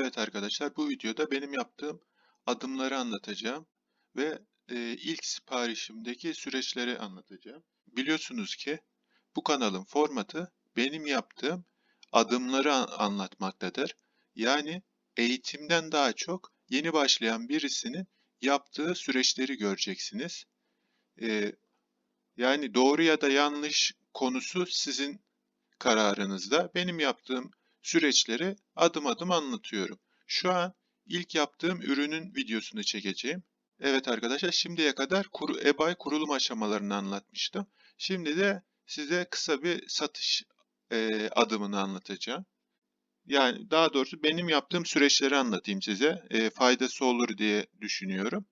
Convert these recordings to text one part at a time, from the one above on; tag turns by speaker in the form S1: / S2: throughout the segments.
S1: Evet arkadaşlar bu videoda benim yaptığım adımları anlatacağım ve e, ilk siparişimdeki süreçleri anlatacağım. Biliyorsunuz ki bu kanalın formatı benim yaptığım adımları an- anlatmaktadır. Yani eğitimden daha çok yeni başlayan birisinin yaptığı süreçleri göreceksiniz. E, yani doğru ya da yanlış konusu sizin kararınızda. Benim yaptığım süreçleri adım adım anlatıyorum. Şu an ilk yaptığım ürünün videosunu çekeceğim. Evet arkadaşlar şimdiye kadar kuru, eBay kurulum aşamalarını anlatmıştım. Şimdi de size kısa bir satış e, adımını anlatacağım. Yani daha doğrusu benim yaptığım süreçleri anlatayım size. E, faydası olur diye düşünüyorum.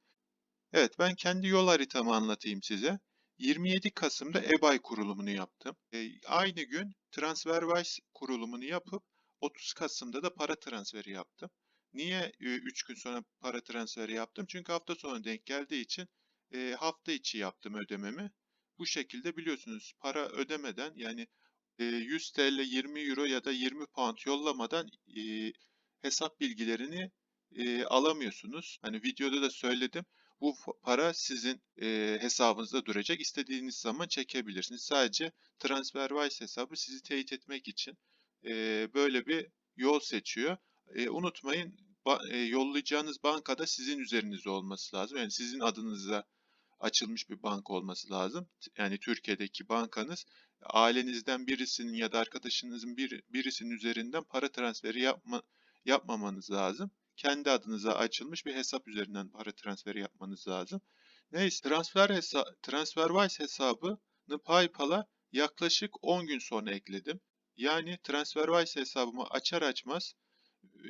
S1: Evet ben kendi yol haritamı anlatayım size. 27 Kasım'da eBay kurulumunu yaptım. E, aynı gün TransferWise kurulumunu yapıp 30 Kasım'da da para transferi yaptım. Niye 3 gün sonra para transferi yaptım? Çünkü hafta sonu denk geldiği için hafta içi yaptım ödememi. Bu şekilde biliyorsunuz para ödemeden yani e, 100 TL, 20 Euro ya da 20 pound yollamadan hesap bilgilerini alamıyorsunuz. Hani videoda da söyledim. Bu para sizin e, hesabınızda duracak. İstediğiniz zaman çekebilirsiniz. Sadece TransferWise hesabı sizi teyit etmek için e, böyle bir yol seçiyor. E, unutmayın ba- e, yollayacağınız bankada sizin üzerinizde olması lazım. Yani sizin adınıza açılmış bir banka olması lazım. Yani Türkiye'deki bankanız ailenizden birisinin ya da arkadaşınızın bir, birisinin üzerinden para transferi yapma, yapmamanız lazım kendi adınıza açılmış bir hesap üzerinden para transferi yapmanız lazım. Neyse transfer hesa TransferWise hesabını PayPal'a yaklaşık 10 gün sonra ekledim. Yani TransferWise hesabımı açar açmaz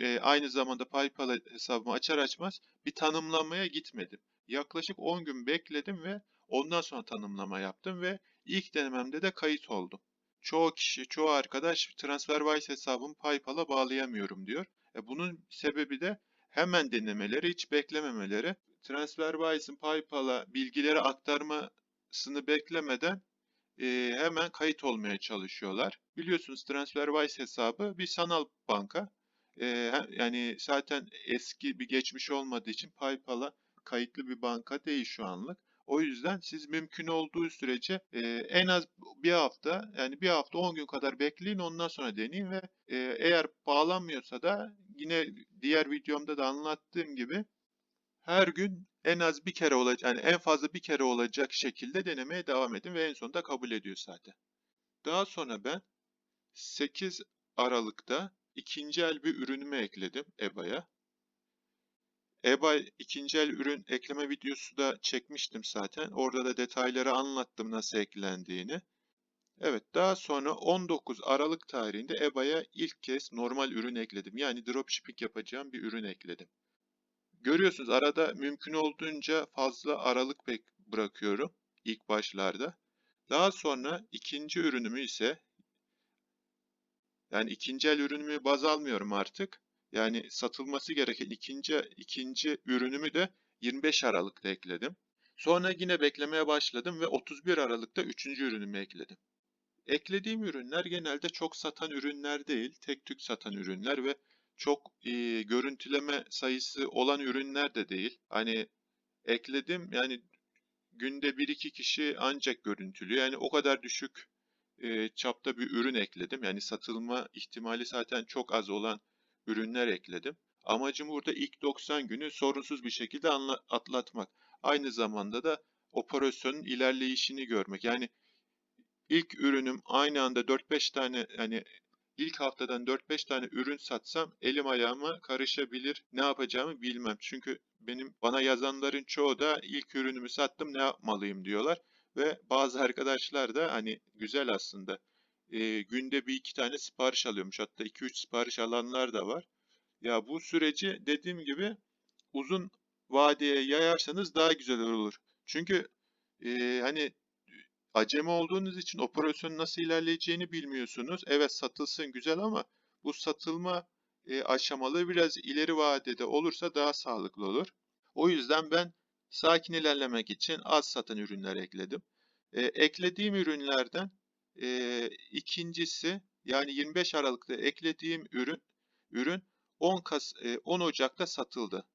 S1: e, aynı zamanda PayPal hesabımı açar açmaz bir tanımlamaya gitmedim. Yaklaşık 10 gün bekledim ve ondan sonra tanımlama yaptım ve ilk denememde de kayıt oldum. Çoğu kişi, çoğu arkadaş TransferWise hesabımı PayPal'a bağlayamıyorum diyor. E bunun sebebi de hemen denemeleri, hiç beklememeleri. TransferWise'ın PayPal'a bilgileri aktarmasını beklemeden e, hemen kayıt olmaya çalışıyorlar. Biliyorsunuz TransferWise hesabı bir sanal banka. E, yani zaten eski bir geçmiş olmadığı için PayPal'a kayıtlı bir banka değil şu anlık. O yüzden siz mümkün olduğu sürece e, en az bir hafta yani bir hafta 10 gün kadar bekleyin ondan sonra deneyin ve e, eğer bağlanmıyorsa da yine diğer videomda da anlattığım gibi her gün en az bir kere olacak yani en fazla bir kere olacak şekilde denemeye devam edin ve en sonunda kabul ediyor zaten. Daha sonra ben 8 Aralık'ta ikinci el bir ürünümü ekledim EBA'ya. eBay ikinci el ürün ekleme videosu da çekmiştim zaten. Orada da detayları anlattım nasıl eklendiğini. Evet, daha sonra 19 Aralık tarihinde eBay'a ilk kez normal ürün ekledim. Yani dropshipping yapacağım bir ürün ekledim. Görüyorsunuz arada mümkün olduğunca fazla aralık bırakıyorum ilk başlarda. Daha sonra ikinci ürünümü ise yani ikinci el ürünümü baz almıyorum artık. Yani satılması gereken ikinci ikinci ürünümü de 25 Aralık'ta ekledim. Sonra yine beklemeye başladım ve 31 Aralık'ta üçüncü ürünümü ekledim. Eklediğim ürünler genelde çok satan ürünler değil, tek tük satan ürünler ve çok e, görüntüleme sayısı olan ürünler de değil. Hani ekledim yani günde 1-2 kişi ancak görüntülüyor. Yani o kadar düşük e, çapta bir ürün ekledim. Yani satılma ihtimali zaten çok az olan ürünler ekledim. Amacım burada ilk 90 günü sorunsuz bir şekilde atlatmak. Aynı zamanda da operasyonun ilerleyişini görmek. Yani ilk ürünüm aynı anda 4-5 tane yani ilk haftadan 4-5 tane ürün satsam elim ayağıma karışabilir. Ne yapacağımı bilmem. Çünkü benim bana yazanların çoğu da ilk ürünümü sattım ne yapmalıyım diyorlar. Ve bazı arkadaşlar da hani güzel aslında e, günde bir iki tane sipariş alıyormuş. Hatta 2-3 sipariş alanlar da var. Ya bu süreci dediğim gibi uzun vadeye yayarsanız daha güzel olur. Çünkü e, hani acemi olduğunuz için operasyonun nasıl ilerleyeceğini bilmiyorsunuz. Evet satılsın güzel ama bu satılma e, aşamaları biraz ileri vadede olursa daha sağlıklı olur. O yüzden ben sakin ilerlemek için az satan ürünler ekledim. E, eklediğim ürünlerden e, ikincisi yani 25 Aralık'ta eklediğim ürün ürün 10 Kas eee, 10 Ocak'ta satıldı.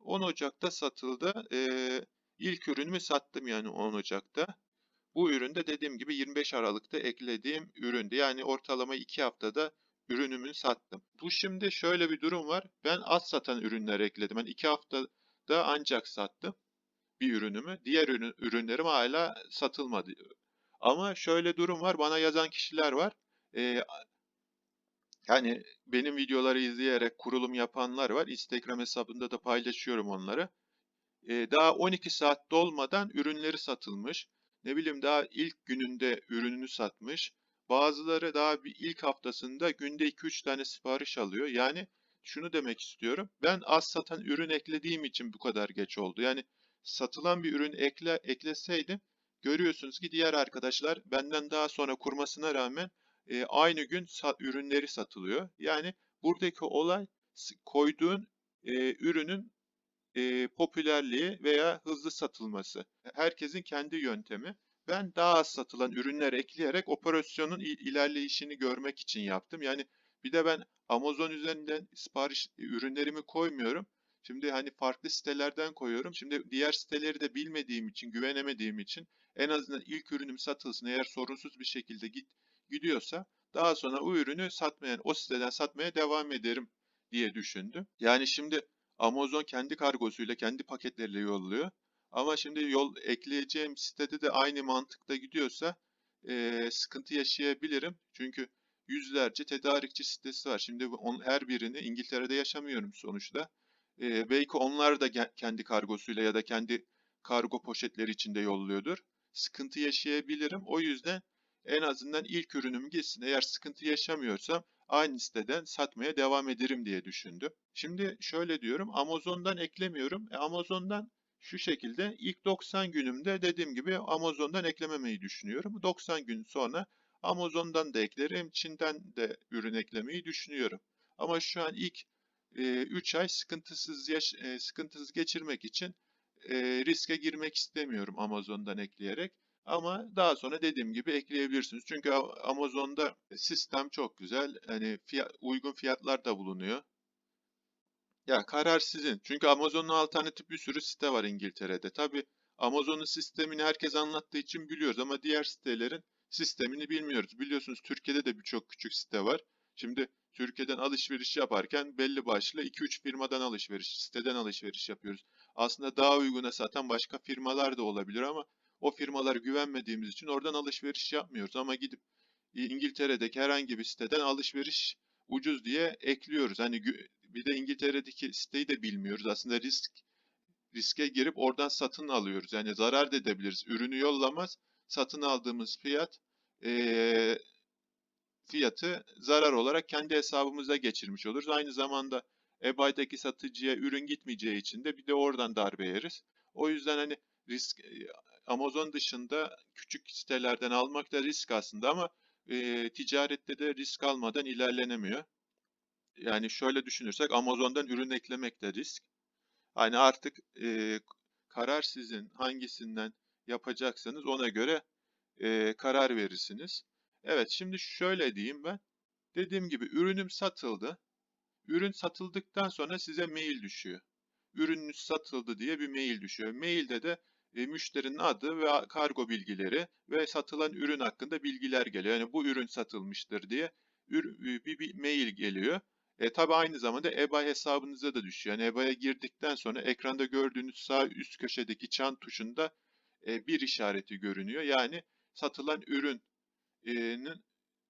S1: 10 Ocak'ta satıldı. Eee, ilk ürünümü sattım yani 10 Ocak'ta. Bu ürün de dediğim gibi 25 Aralık'ta eklediğim üründü. Yani ortalama 2 haftada ürünümü sattım. Bu şimdi şöyle bir durum var. Ben az satan ürünler ekledim. Ben 2 haftada ancak sattım bir ürünümü. Diğer ürün, ürünlerim hala satılmadı. Ama şöyle durum var. Bana yazan kişiler var. Eee, yani benim videoları izleyerek kurulum yapanlar var. Instagram hesabında da paylaşıyorum onları. Eee, daha 12 saat dolmadan ürünleri satılmış. Ne bileyim daha ilk gününde ürününü satmış. Bazıları daha bir ilk haftasında günde 2-3 tane sipariş alıyor. Yani şunu demek istiyorum. Ben az satan ürün eklediğim için bu kadar geç oldu. Yani satılan bir ürün ekle ekleseydim görüyorsunuz ki diğer arkadaşlar benden daha sonra kurmasına rağmen e, aynı gün sa- ürünleri satılıyor. Yani buradaki olay koyduğun e, ürünün e, popülerliği veya hızlı satılması. Herkesin kendi yöntemi. Ben daha az satılan ürünler ekleyerek operasyonun il- ilerleyişini görmek için yaptım. Yani bir de ben Amazon üzerinden sipariş ürünlerimi koymuyorum. Şimdi hani farklı sitelerden koyuyorum. Şimdi diğer siteleri de bilmediğim için, güvenemediğim için en azından ilk ürünüm satılsın. Eğer sorunsuz bir şekilde git gidiyorsa daha sonra o ürünü satmayan, o siteden satmaya devam ederim diye düşündüm. Yani şimdi Amazon kendi kargosuyla, kendi paketleriyle yolluyor. Ama şimdi yol ekleyeceğim sitede de aynı mantıkta gidiyorsa eee, sıkıntı yaşayabilirim. Çünkü yüzlerce tedarikçi sitesi var. Şimdi on, her birini İngiltere'de yaşamıyorum sonuçta. Eee, belki onlar da kendi kargosuyla ya da kendi kargo poşetleri içinde yolluyordur. Sıkıntı yaşayabilirim. O yüzden en azından ilk ürünüm gitsin. Eğer sıkıntı yaşamıyorsam aynı siteden satmaya devam ederim diye düşündüm. Şimdi şöyle diyorum, Amazon'dan eklemiyorum. E, Amazon'dan şu şekilde ilk 90 günümde dediğim gibi Amazon'dan eklememeyi düşünüyorum. 90 gün sonra Amazon'dan da eklerim, Çin'den de ürün eklemeyi düşünüyorum. Ama şu an ilk 3 ay sıkıntısız yaş e, sıkıntısız geçirmek için e, riske girmek istemiyorum Amazon'dan ekleyerek. Ama daha sonra dediğim gibi ekleyebilirsiniz. Çünkü Amazon'da sistem çok güzel. Hani fiyat, uygun fiyatlar da bulunuyor. Ya karar sizin. Çünkü Amazon'un alternatif bir sürü site var İngiltere'de. Tabii Amazon'un sistemini herkes anlattığı için biliyoruz ama diğer sitelerin sistemini bilmiyoruz. Biliyorsunuz Türkiye'de de birçok küçük site var. Şimdi Türkiye'den alışveriş yaparken belli başlı 2-3 firmadan alışveriş, siteden alışveriş yapıyoruz. Aslında daha uyguna satan başka firmalar da olabilir ama o firmalara güvenmediğimiz için oradan alışveriş yapmıyoruz. Ama gidip İngiltere'deki herhangi bir siteden alışveriş ucuz diye ekliyoruz. Hani bir de İngiltere'deki siteyi de bilmiyoruz. Aslında risk riske girip oradan satın alıyoruz. Yani zarar da edebiliriz. Ürünü yollamaz, satın aldığımız fiyat eee, fiyatı zarar olarak kendi hesabımıza geçirmiş oluruz. Aynı zamanda eBay'daki satıcıya ürün gitmeyeceği için de bir de oradan darbe yeriz. O yüzden hani risk e, Amazon dışında küçük sitelerden almak da risk aslında ama e, ticarette de risk almadan ilerlenemiyor. Yani şöyle düşünürsek Amazon'dan ürün eklemek de risk. Hani artık e, karar sizin hangisinden yapacaksanız ona göre e, karar verirsiniz. Evet şimdi şöyle diyeyim ben. Dediğim gibi ürünüm satıldı. Ürün satıldıktan sonra size mail düşüyor. Ürününüz satıldı diye bir mail düşüyor. Mailde de e, müşterinin adı ve kargo bilgileri ve satılan ürün hakkında bilgiler geliyor. Yani bu ürün satılmıştır diye e, bir, bir mail geliyor. E, tabi aynı zamanda eBay hesabınıza da düşüyor. Yani eBay'a girdikten sonra ekranda gördüğünüz sağ üst köşedeki çan tuşunda e, bir işareti görünüyor. Yani satılan ürünün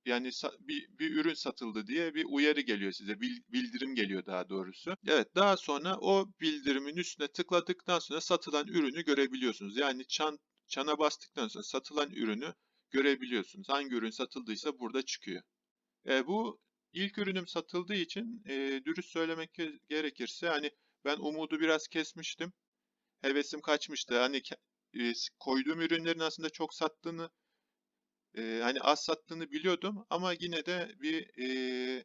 S1: yani bir, bir ürün satıldı diye bir uyarı geliyor size. bil- bildirim geliyor daha doğrusu. Evet daha sonra o bildirimin üstüne tıkladıktan sonra satılan ürünü görebiliyorsunuz. Yani çan, çana bastıktan sonra satılan ürünü görebiliyorsunuz. Hangi ürün satıldıysa burada çıkıyor. E, bu ilk ürünüm satıldığı için e, dürüst söylemek ge- gerekirse hani ben umudu biraz kesmiştim. Hevesim kaçmıştı. Hani e, koyduğum ürünlerin aslında çok sattığını e, hani az sattığını biliyordum ama yine de bir e,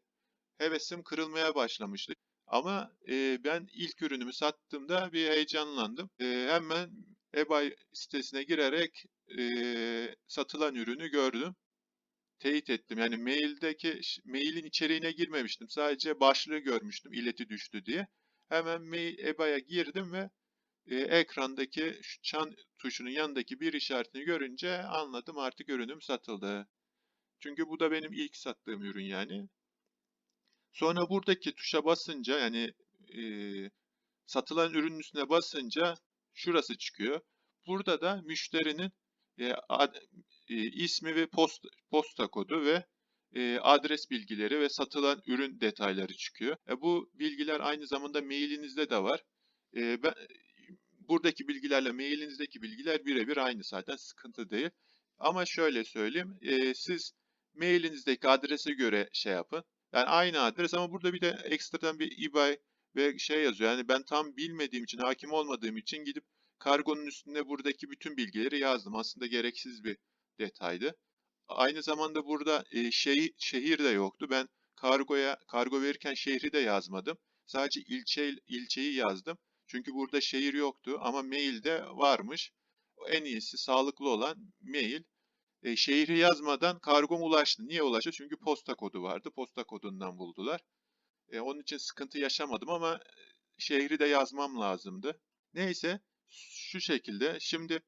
S1: hevesim kırılmaya başlamıştı. Ama e, ben ilk ürünümü sattığımda bir heyecanlandım. E, hemen eBay sitesine girerek e, satılan ürünü gördüm. teyit ettim. Yani maildeki mailin içeriğine girmemiştim. Sadece başlığı görmüştüm ileti düştü diye. Hemen mail EBA'ya girdim ve e, ekrandaki şu çan tuşunun yanındaki bir işaretini görünce anladım artık ürünüm satıldı. Çünkü bu da benim ilk sattığım ürün yani. Sonra buradaki tuşa basınca yani e, satılan ürünün üstüne basınca şurası çıkıyor. Burada da müşterinin e, ad- e, ismi ve posta, posta kodu ve e, adres bilgileri ve satılan ürün detayları çıkıyor. E, bu bilgiler aynı zamanda mailinizde de var. E, ben buradaki bilgilerle mailinizdeki bilgiler birebir aynı zaten sıkıntı değil. Ama şöyle söyleyeyim, e, siz mailinizdeki adrese göre şey yapın. Yani aynı adres ama burada bir de ekstradan bir eBay ve şey yazıyor. Yani ben tam bilmediğim için, hakim olmadığım için gidip kargonun üstünde buradaki bütün bilgileri yazdım. Aslında gereksiz bir detaydı. Aynı zamanda burada e, şey, şehir de yoktu. Ben kargoya kargo verirken şehri de yazmadım. Sadece ilçe ilçeyi yazdım. Çünkü burada şehir yoktu ama mailde varmış. En iyisi sağlıklı olan mail. E, şehri yazmadan kargom ulaştı. Niye ulaştı? Çünkü posta kodu vardı. Posta kodundan buldular. E, onun için sıkıntı yaşamadım ama e, şehri de yazmam lazımdı. Neyse şu şekilde. Şimdi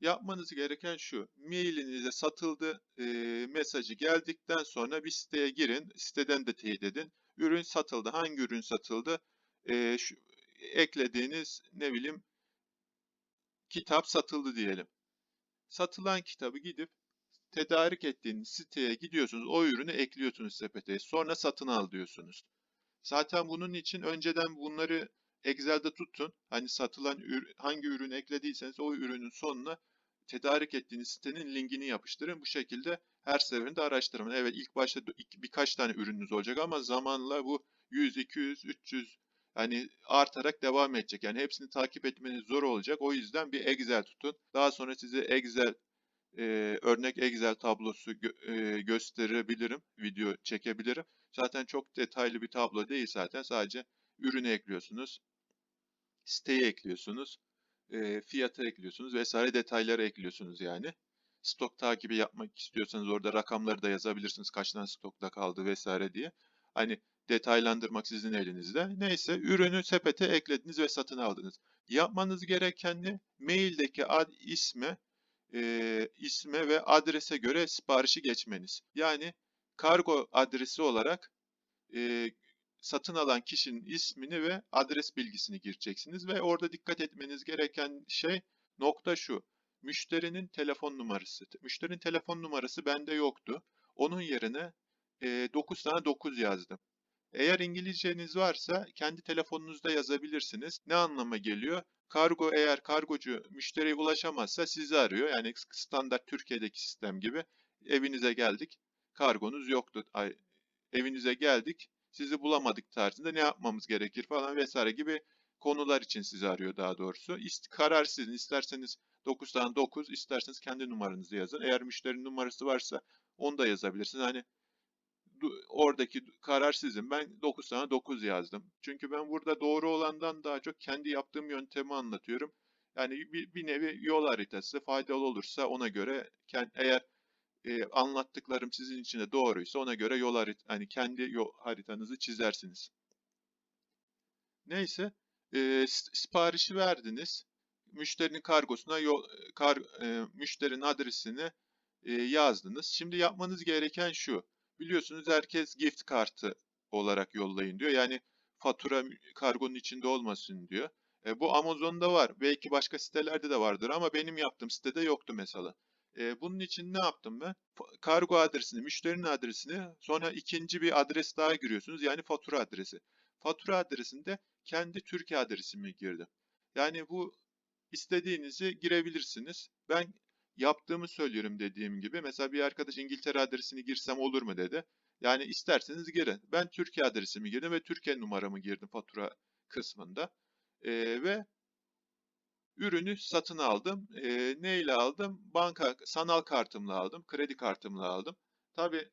S1: yapmanız gereken şu. Mailinize satıldı e, mesajı geldikten sonra bir siteye girin. Siteden de teyit edin. Ürün satıldı. Hangi ürün satıldı? E, şu, eklediğiniz ne bileyim kitap satıldı diyelim. Satılan kitabı gidip tedarik ettiğiniz siteye gidiyorsunuz. O ürünü ekliyorsunuz sepete. Sonra satın al diyorsunuz. Zaten bunun için önceden bunları Excel'de tutun. Hani satılan hangi ürünü eklediyseniz o ürünün sonuna tedarik ettiğiniz sitenin linkini yapıştırın. Bu şekilde her seferinde araştırın. Evet ilk başta birkaç tane ürününüz olacak ama zamanla bu 100, 200, 300 hani artarak devam edecek. Yani hepsini takip etmeniz zor olacak. O yüzden bir Excel tutun. Daha sonra size Excel e, örnek Excel tablosu gö- e, gösterebilirim. Video çekebilirim. Zaten çok detaylı bir tablo değil zaten. Sadece ürünü ekliyorsunuz. Siteyi ekliyorsunuz. e, fiyatı ekliyorsunuz vesaire detayları ekliyorsunuz yani. Stok takibi yapmak istiyorsanız orada rakamları da yazabilirsiniz. Kaç tane stokta kaldı vesaire diye. Hani detaylandırmak sizin elinizde. Neyse ürünü sepete eklediniz ve satın aldınız. Yapmanız gereken ne? Maildeki ad isme e, isme ve adrese göre siparişi geçmeniz. Yani kargo adresi olarak e, satın alan kişinin ismini ve adres bilgisini gireceksiniz ve orada dikkat etmeniz gereken şey nokta şu. Müşterinin telefon numarası. Müşterinin telefon numarası bende yoktu. Onun yerine e, 9 tane 9 yazdım. Eğer İngilizceniz varsa kendi telefonunuzda yazabilirsiniz. Ne anlama geliyor? Kargo eğer kargocu müşteriye ulaşamazsa sizi arıyor. Yani standart Türkiye'deki sistem gibi evinize geldik. Kargonuz yoktu. Ay, evinize geldik. Sizi bulamadık tarzında ne yapmamız gerekir falan vesaire gibi konular için sizi arıyor daha doğrusu. İst, karar sizin. İsterseniz 9 tane 9, isterseniz kendi numaranızı yazın. Eğer müşterinin numarası varsa onu da yazabilirsiniz. Hani oradaki karar sizin. Ben 9 tane 9 yazdım. Çünkü ben burada doğru olandan daha çok kendi yaptığım yöntemi anlatıyorum. Yani bir, bir nevi yol haritası faydalı olursa ona göre eğer e, anlattıklarım sizin için de doğruysa ona göre yol harit hani kendi yol haritanızı çizersiniz. Neyse e, siparişi verdiniz. Müşterinin kargosuna yol, kar, e, müşterinin adresini e, yazdınız. Şimdi yapmanız gereken şu. Biliyorsunuz herkes gift kartı olarak yollayın diyor. Yani fatura kargonun içinde olmasın diyor. E, bu Amazon'da var. Belki başka sitelerde de vardır ama benim yaptığım sitede yoktu mesela. E, bunun için ne yaptım ben? Kargo adresini, müşterinin adresini, sonra ikinci bir adres daha giriyorsunuz. Yani fatura adresi. Fatura adresinde kendi Türkiye adresimi girdim. Yani bu istediğinizi girebilirsiniz. Ben yaptığımı söylüyorum dediğim gibi. Mesela bir arkadaş İngiltere adresini girsem olur mu dedi. Yani isterseniz girin. Ben Türkiye adresimi girdim ve Türkiye numaramı girdim fatura kısmında. Ee, ve ürünü satın aldım. Ee, neyle aldım? Banka sanal kartımla aldım. Kredi kartımla aldım. Tabii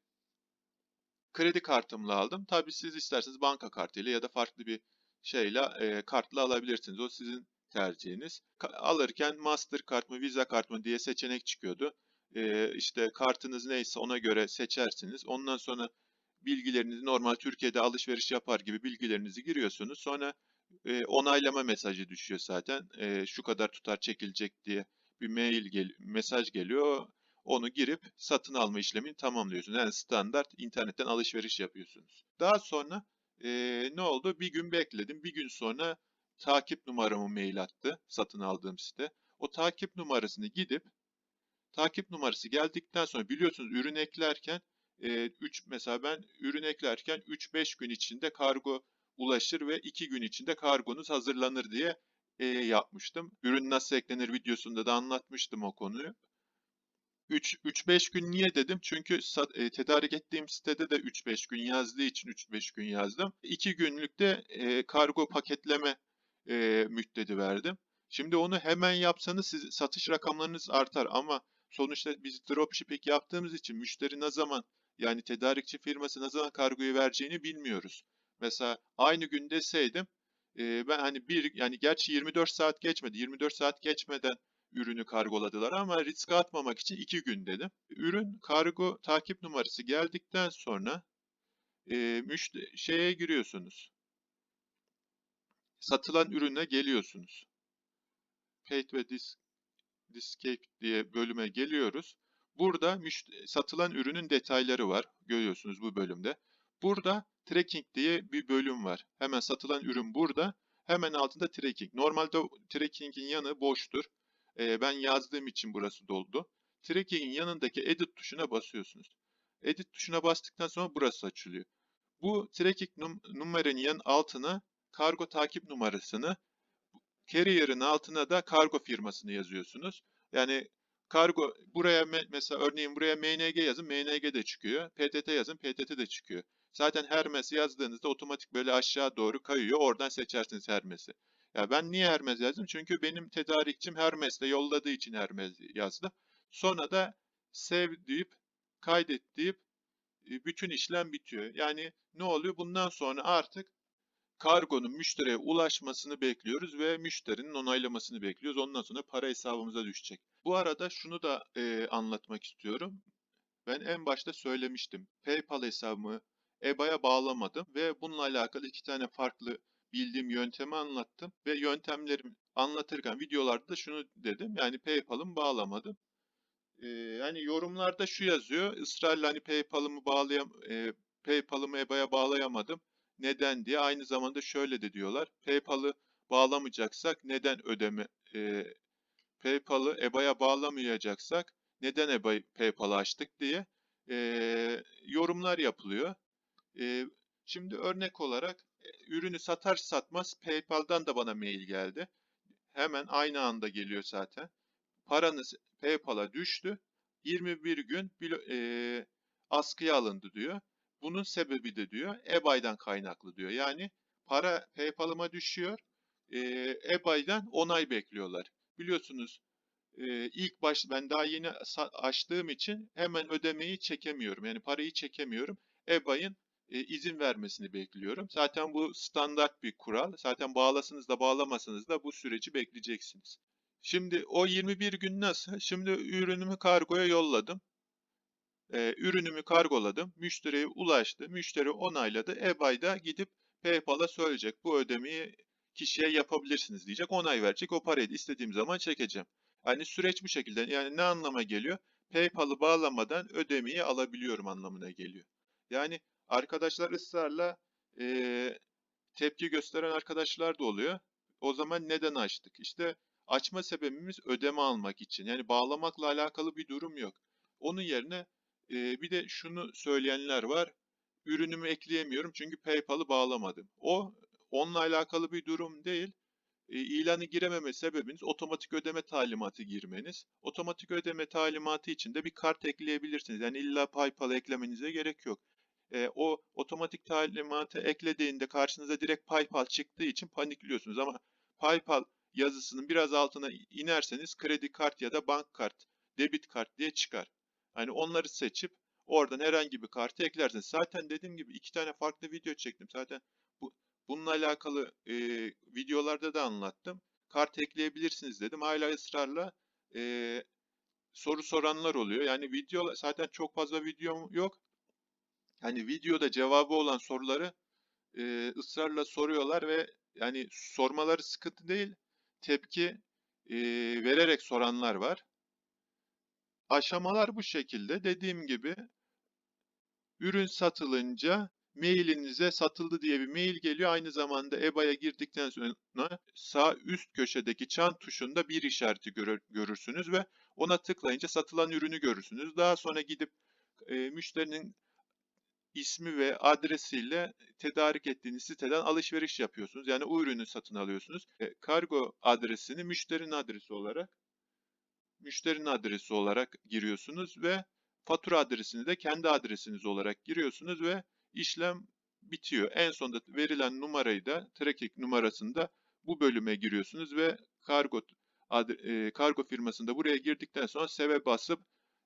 S1: kredi kartımla aldım. Tabii siz isterseniz banka kartıyla ya da farklı bir şeyle e, kartla alabilirsiniz. O sizin tercihiniz. Alırken Mastercard mı Visa kart mı diye seçenek çıkıyordu. Eee, işte kartınız neyse ona göre seçersiniz. Ondan sonra bilgilerinizi normal Türkiye'de alışveriş yapar gibi bilgilerinizi giriyorsunuz. Sonra onaylama mesajı düşüyor zaten. Şu kadar tutar çekilecek diye bir mail gel mesaj geliyor. Onu girip satın alma işlemini tamamlıyorsunuz. Yani standart internetten alışveriş yapıyorsunuz. Daha sonra eee, ne oldu? Bir gün bekledim. Bir gün sonra takip numaramı mail attı satın aldığım site. O takip numarasını gidip takip numarası geldikten sonra biliyorsunuz ürün eklerken 3 mesela ben ürün eklerken 3-5 gün içinde kargo ulaşır ve 2 gün içinde kargonuz hazırlanır diye e, yapmıştım. Ürün nasıl eklenir videosunda da anlatmıştım o konuyu. 3-5 gün niye dedim? Çünkü sat, e, tedarik ettiğim sitede de 3-5 gün yazdığı için 3-5 gün yazdım. 2 günlükte e, kargo paketleme e, müddeti verdim. Şimdi onu hemen yapsanız siz, satış rakamlarınız artar ama sonuçta biz dropshipping yaptığımız için müşteri ne zaman yani tedarikçi firması ne zaman kargoyu vereceğini bilmiyoruz. Mesela aynı gün deseydim e, ben hani bir yani gerçi 24 saat geçmedi. 24 saat geçmeden ürünü kargoladılar ama riske atmamak için 2 gün dedim. Ürün kargo takip numarası geldikten sonra e, müşteri şeye giriyorsunuz. Satılan ürüne geliyorsunuz. Paid ve Dis Discape diye bölüme geliyoruz. Burada satılan ürünün detayları var. Görüyorsunuz bu bölümde. Burada tracking diye bir bölüm var. Hemen satılan ürün burada. Hemen altında tracking. Normalde tracking'in yanı boştur. Ee, ben yazdığım için burası doldu. Tracking'in yanındaki edit tuşuna basıyorsunuz. Edit tuşuna bastıktan sonra burası açılıyor. Bu tracking num numaranın yan altına kargo takip numarasını carrier'ın altına da kargo firmasını yazıyorsunuz. Yani kargo buraya mesela örneğin buraya MNG yazın MNG de çıkıyor. PTT yazın PTT de çıkıyor. Zaten Hermes yazdığınızda otomatik böyle aşağı doğru kayıyor. Oradan seçersiniz Hermes'i. Ya ben niye Hermes yazdım? Çünkü benim tedarikçim Hermes'le yolladığı için Hermes yazdım. Sonra da save deyip kaydet deyip bütün işlem bitiyor. Yani ne oluyor? Bundan sonra artık kargonun müşteriye ulaşmasını bekliyoruz ve müşterinin onaylamasını bekliyoruz. Ondan sonra para hesabımıza düşecek. Bu arada şunu da e, anlatmak istiyorum. Ben en başta söylemiştim. PayPal hesabımı EBA'ya bağlamadım ve bununla alakalı iki tane farklı bildiğim yöntemi anlattım ve yöntemlerimi anlatırken videolarda da şunu dedim. Yani PayPal'ımı bağlamadım. Ee, yani yorumlarda şu yazıyor. ısrarla hani PayPal'ımı bağlayam e, PayPal'ımı EBA'ya bağlayamadım neden diye aynı zamanda şöyle de diyorlar. PayPal'ı bağlamayacaksak neden ödeme e, PayPal'ı EBA'ya bağlamayacaksak neden EBA PayPal'ı açtık diye e, yorumlar yapılıyor. E, şimdi örnek olarak e, ürünü satar satmaz PayPal'dan da bana mail geldi. Hemen aynı anda geliyor zaten. Paranız PayPal'a düştü. 21 gün e, askıya alındı diyor. Bunun sebebi de diyor eBay'dan kaynaklı diyor. Yani para PayPal'ıma düşüyor. EBay'dan onay bekliyorlar. Biliyorsunuz ilk baş ben daha yeni açtığım için hemen ödemeyi çekemiyorum. Yani parayı çekemiyorum. eBay'ın e, izin vermesini bekliyorum. Zaten bu standart bir kural. Zaten bağlasınız da bağlamasanız da bu süreci bekleyeceksiniz. Şimdi o 21 gün nasıl? Şimdi ürünümü kargoya yolladım e, ürünümü kargoladım. Müşteriye ulaştı. Müşteri onayladı. eBay'da gidip PayPal'a söyleyecek. Bu ödemeyi kişiye yapabilirsiniz diyecek. Onay verecek. O parayı istediğim zaman çekeceğim. Yani süreç bu şekilde. Yani ne anlama geliyor? PayPal'ı bağlamadan ödemeyi alabiliyorum anlamına geliyor. Yani arkadaşlar ısrarla e, tepki gösteren arkadaşlar da oluyor. O zaman neden açtık? İşte açma sebebimiz ödeme almak için. Yani bağlamakla alakalı bir durum yok. Onun yerine e, bir de şunu söyleyenler var. Ürünümü ekleyemiyorum çünkü PayPal'ı bağlamadım. O onunla alakalı bir durum değil. E, ilanı girememe sebebiniz otomatik ödeme talimatı girmeniz. Otomatik ödeme talimatı için de bir kart ekleyebilirsiniz. Yani illa PayPal eklemenize gerek yok. E, o otomatik talimatı eklediğinde karşınıza direkt PayPal çıktığı için panikliyorsunuz ama PayPal yazısının biraz altına inerseniz kredi kart ya da bank kart, debit kart diye çıkar. Hani onları seçip oradan herhangi bir kartı eklersiniz. Zaten dediğim gibi iki tane farklı video çektim. Zaten bu bununla alakalı e, videolarda da anlattım. Kart ekleyebilirsiniz dedim. Hala ısrarla e, soru soranlar oluyor. Yani video zaten çok fazla videom yok. Hani videoda cevabı olan soruları e, ısrarla soruyorlar ve yani sormaları sıkıntı değil, tepki e, vererek soranlar var. Aşamalar bu şekilde. Dediğim gibi ürün satılınca mailinize satıldı diye bir mail geliyor. Aynı zamanda EBA'ya girdikten sonra sağ üst köşedeki çan tuşunda bir işareti görür- görürsünüz ve ona tıklayınca satılan ürünü görürsünüz. Daha sonra gidip e, müşterinin ismi ve adresiyle tedarik ettiğiniz siteden alışveriş yapıyorsunuz. Yani o ürünü satın alıyorsunuz. E, kargo adresini müşterinin adresi olarak müşterinin adresi olarak giriyorsunuz ve fatura adresini de kendi adresiniz olarak giriyorsunuz ve işlem bitiyor. En sonunda verilen numarayı da tracking numarasını da bu bölüme giriyorsunuz ve kargo adre- kargo firmasında buraya girdikten sonra seve basıp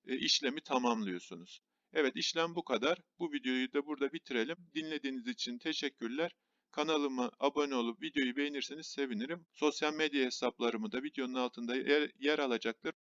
S1: e, işlemi tamamlıyorsunuz. Evet işlem bu kadar. Bu videoyu da burada bitirelim. Dinlediğiniz için teşekkürler. Kanalıma abone olup videoyu beğenirseniz sevinirim. Sosyal medya hesaplarımı da videonun altında yer, yer alacaktır.